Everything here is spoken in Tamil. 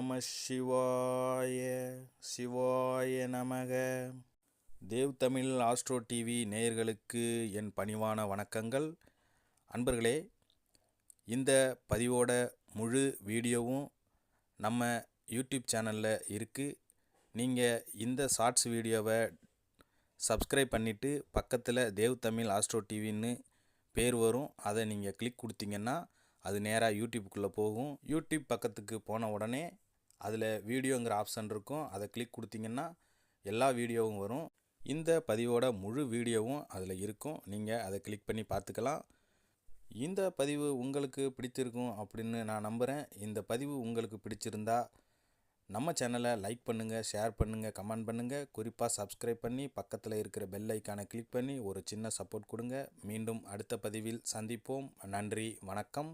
நம சிவாய சிவாய நமக. தேவ் தமிழ் ஆஸ்ட்ரோ டிவி நேயர்களுக்கு என் பணிவான வணக்கங்கள். அன்பர்களே இந்த பதிவோட முழு வீடியோவும் நம்ம யூடியூப் சேனலில் இருக்குது நீங்கள் இந்த ஷார்ட்ஸ் வீடியோவை சப்ஸ்கிரைப் பண்ணிவிட்டு பக்கத்தில் தேவ் தமிழ் ஆஸ்ட்ரோ டிவின்னு பேர் வரும். அதை நீங்கள் கிளிக் கொடுத்தீங்கன்னா அது நேராக யூடியூப்புக்குள்ளே போகும். யூடியூப் பக்கத்துக்கு போன உடனே அதில் வீடியோங்கிற ஆப்ஷன் இருக்கும். அதை கிளிக் கொடுத்தீங்கன்னா எல்லா வீடியோவும் வரும். இந்த பதிவோட முழு வீடியோவும் அதில் இருக்கும். நீங்கள் அதை கிளிக் பண்ணி பார்த்துக்கலாம். இந்த பதிவு உங்களுக்கு பிடிச்சிருக்கும் அப்படின்னு நான் நம்புகிறேன் இந்த பதிவு உங்களுக்கு பிடிச்சிருந்தா நம்ம சேனலை லைக் பண்ணுங்கள் ஷேர் பண்ணுங்கள் கமெண்ட் பண்ணுங்கள் குறிப்பாக சப்ஸ்கிரைப் பண்ணி பக்கத்தில் இருக்கிற பெல் ஐக்கானை கிளிக் பண்ணி ஒரு சின்ன சப்போர்ட் கொடுங்க. மீண்டும் அடுத்த பதிவில் சந்திப்போம். நன்றி வணக்கம்.